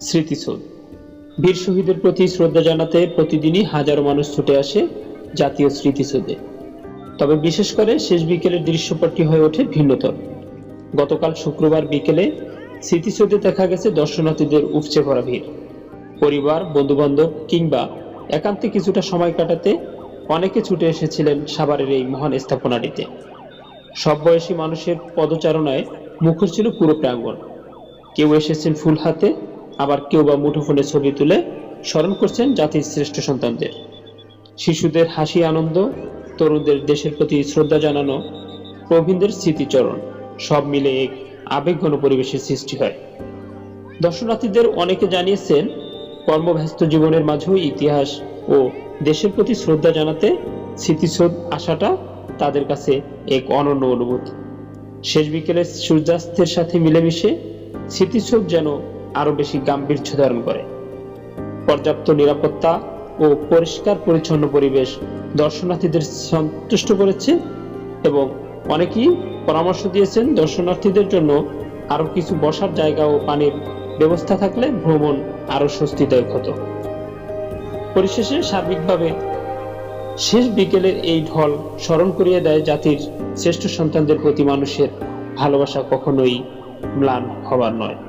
স্মৃতিসৌধ। বীর শহীদের প্রতি শ্রদ্ধা জানাতে প্রতিদিনই হাজারো মানুষ ছুটে আসে জাতীয় স্মৃতিসৌধে। তবে বিশেষ করে শেষ বিকেলের দৃশ্যপটটি হয়ে ওঠে ভিন্নতর। গতকাল শুক্রবার বিকেলে স্মৃতিসৌধে দেখা গেছে দর্শনার্থীদের উপচে পড়া ভিড়। পরিবার, বন্ধুবান্ধব কিংবা একান্তে কিছুটা সময় কাটাতে অনেকে ছুটে এসেছিলেন সাভারের এই মহান স্থাপনাটিতে। সব বয়সী মানুষের পদচারণায় মুখর ছিল পুরো প্রাঙ্গণ। কেউ এসেছেন ফুল হাতে আবার কেউ বা মুঠোফোনে ছবি তুলে স্মরণ করছেন জাতির শ্রেষ্ঠ সন্তানদের। শিশুদের হাসি, আনন্দ, তরুণদের দেশের প্রতি শ্রদ্ধা জানানো প্রবীণদের স্মৃতিচরণ, সব মিলে এক আবেগঘন পরিবেশের সৃষ্টি হয়। দর্শনার্থীদের অনেকে জানিয়েছেন, কর্মব্যস্ত জীবনের মাঝেও ইতিহাস ও দেশের প্রতি শ্রদ্ধা জানাতে স্মৃতিশোধ আসাটা তাদের কাছে এক অনন্য অনুভূতি। শেষ বিকেলে সূর্যাস্তের সাথে মিলেমিশে স্মৃতিশোধ যেন আরও বেশি গাম্ভীর্য ধারণ করে। পর্যাপ্ত নিরাপত্তা ও পরিষ্কার পরিচ্ছন্ন পরিবেশ দর্শনার্থীদের সন্তুষ্ট করেছে এবং অনেকেই পরামর্শ দিয়েছেন দর্শনার্থীদের জন্য আরও কিছু বসার জায়গা ও পানির ব্যবস্থা থাকলে ভ্রমণ আরও স্বস্তিদায়ক হতো। পরিশেষে সার্বিকভাবে শেষ বিকেলের এই ঢল স্মরণ করিয়ে দেয় জাতির শ্রেষ্ঠ সন্তানদের প্রতি মানুষের ভালোবাসা কখনোই ম্লান হবার নয়।